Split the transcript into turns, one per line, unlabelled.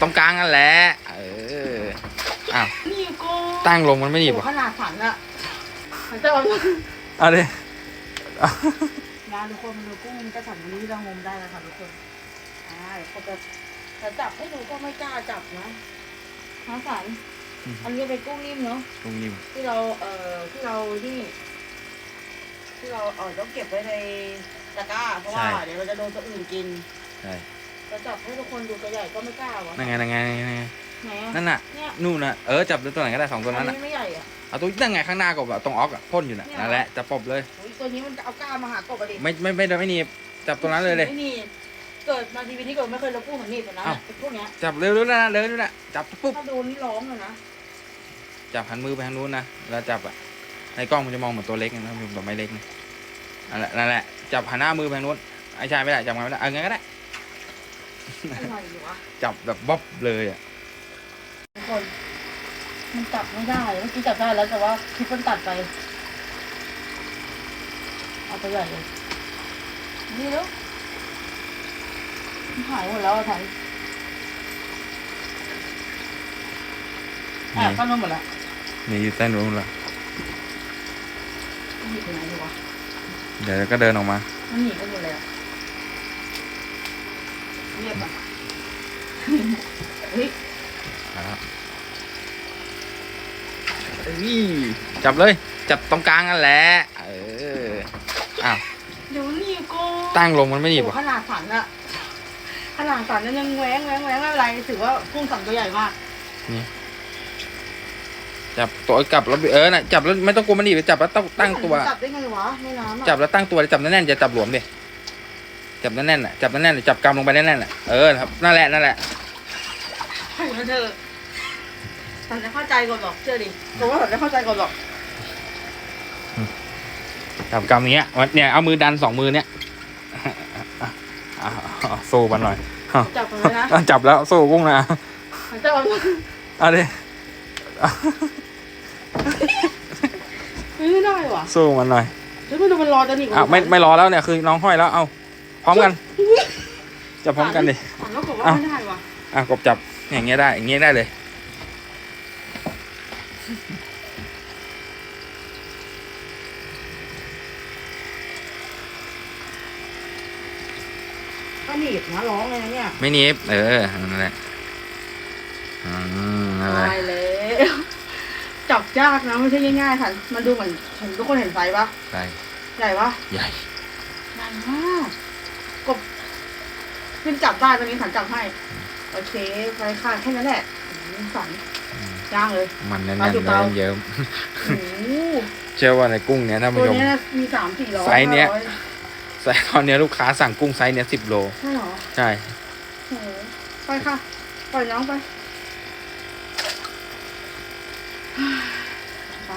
ตรงกลางนั่นแหละ เออ อ้าว
นี่กู
ตั้งลงมันไม่หนีบ
โอ้
อะ
ขนาดสันอะมันจะเอา
เอาดิ
นะทุกคนมาดูกุ้งกระสันนี้เรางมได้แล้วค่ะทุกคนอ่าเดี๋ยวเขาจะจะจับให้ดูก็ไม่กล้าจับนะน้าสันอันนี้เป็นกุ้งนิ่มเนาะ
ตรงนี้
ที่เราเอ่อที่เราที่ ที่เราเออต้องเก็บไว้ในตะกร้า เพราะว่าเดี๋ยวเราจะโดนตัวอื่นกิน
ใช่
จะจับให้ทุกคนดูตัวใหญ่ก็ไม่กล้าวะ
นั่นไงนั่นไงนั่นไง
ไหนอะ
นั่นน่ะ
เนี่ย
นู่นน่ะเออจับตัวไหนก็ได้สองตัว
อั
นั้น
น
น่ะ
นี้ไม่ใหญ่อะ
เอาตัวนั่นไงข้างหน้ากบอะตรงออกอะพ่นอยู่น่ะ
เนี่ย
นั่นแหละจับปบเลย
โอ้ยตัวนี้มันจะเอากล้ามาหากบอะดิ
ไม่ไม่ไม่ไม่หนีบจับตัวนั้นเลยเลย
ไม่นี่เกิดมาทีวีนี้เกิดไม่เคยเราพูดเหมือนนี่ตัวนั้น
อ้าว
ไอ้พวกเนี้ย
จับเร็วๆนะเร็วๆนะจับปุ๊บ
ถ้าโดนนี่ร้องเลยนะ
จับหันมือไปทางนู้นนะแล้วจับอะในกล้องมันจะมองเหมือนตัวเล็กนะมันแบบไม่เล็กนะนั่นแหละนั่นแหละจับหันหน้ามือไปทางนู้นไอ้ชายไม่ได้จับมันไม่ได้เอาไงก็ได้
อะไรอยู่วะ
จับแบบบ๊อบเลยอะ
ทุกคนมันจับไม่ได้เมื่อกี้จับได้แล้วแต่ว่าคลิปมันตัดไปเอาตัวใหญ่เลยนี่แล้วมันหายหมดแล้วอะทันแอบเข้ามาหมดแล้ว
นี่อยู่ใต้นู้นละ
มันหนีไปไหนอยู่วะ
เดี๋ยวก็เดินออกมา
มันหนีไปหมดเลยอะ เรียบอะเฮ้ย
นี่จับเลย จับตรงกลางนั่นแหละ เออ อ้าว
เดี๋ยวนี่กู
ตั้งลงมันไม่หนีบ
โอ้
อะ
ขนาดสันอะขนาดสันนั้นยังแหวงแหวงแหวงไม่เป็นไรถือว่ากุ้งสันตัวใหญ่มาก
จับตัวกลับแล้วเออน่ะจับแล้วไม่ต้องกลัวมันหนีบจับแล้วต้องตั้งตัว
จับได้ไงวะในน้ำอะ
จับแล้วตั้งตัวจับแน่นๆอย่าจับหลวมดิ จับแน่นๆน่ะจับแน่นๆจับกำลงไปแน่นๆน่ะเออครับนั่นแหละนั่นแหละ
ให้มันเถอะสันจะเข้าใจก่อนหรอกเชื่อดิผมว่าสันจะเข้าใจก่อนหรอก
จับกำอย่างเงี้ยเนี่ยเอามือดันสองมือเนี้ยอะอะสู้มันหน่อย
จับกันเลยนะ
อะจับแล้วสู้กุ้งนะ
จับมัน
เอาดิ
ไม่ได้ว่ะ
สู้มันหน่อย
แล้วมันดูมันรอจะหนี
อะไม่ไม่รอแล้วเนี่ยคือน้องห้อยแล้วเอา พร้อมกันจะพร้อมกันดิ
สันก็บอกว่า
อ้าว
ไม่ได้ว่ะ
อะกบจับอย่างเงี้ยได้อย่างเงี้ยได้เลย
ก็หนีบนะร้องเลยนะเนี่ย
ไม่หนีบเออนั่นแหละอืมนั่นแหละ
ตายแล้วจับยากนะไม่ใช่ง่ายๆสันมันดูเหมือนเห็นทุกคนเห็นไฟปะ
ใช่
ใหญ่ปะ
ใหญ่
ใหญ่มากกบ ขึ้นจับได้ตรงนี้สันจับให้ โอเคไปค่ะแค่นั้นแหละอืมสันย่างเลย
มันแน่น
ปลา
ๆ
จุ
เย
เตา
เยิ้ม
โอ้โห
เชื่อว่าในกุ้งเนี้ยท่าน
ตั
ผู้
ว
ชม
นี้นะมีสามสี่ร้อย
ไซส์เนี้ย
ห้าร้อ
ไซส์ตอนเนี้ยลูกค้าสั่งกุ้งไซส์เนี้ยสิบโล
ใช่เหรอ
ใช่
โอ้โหไปค่ะ ปล่อยน้องไปไป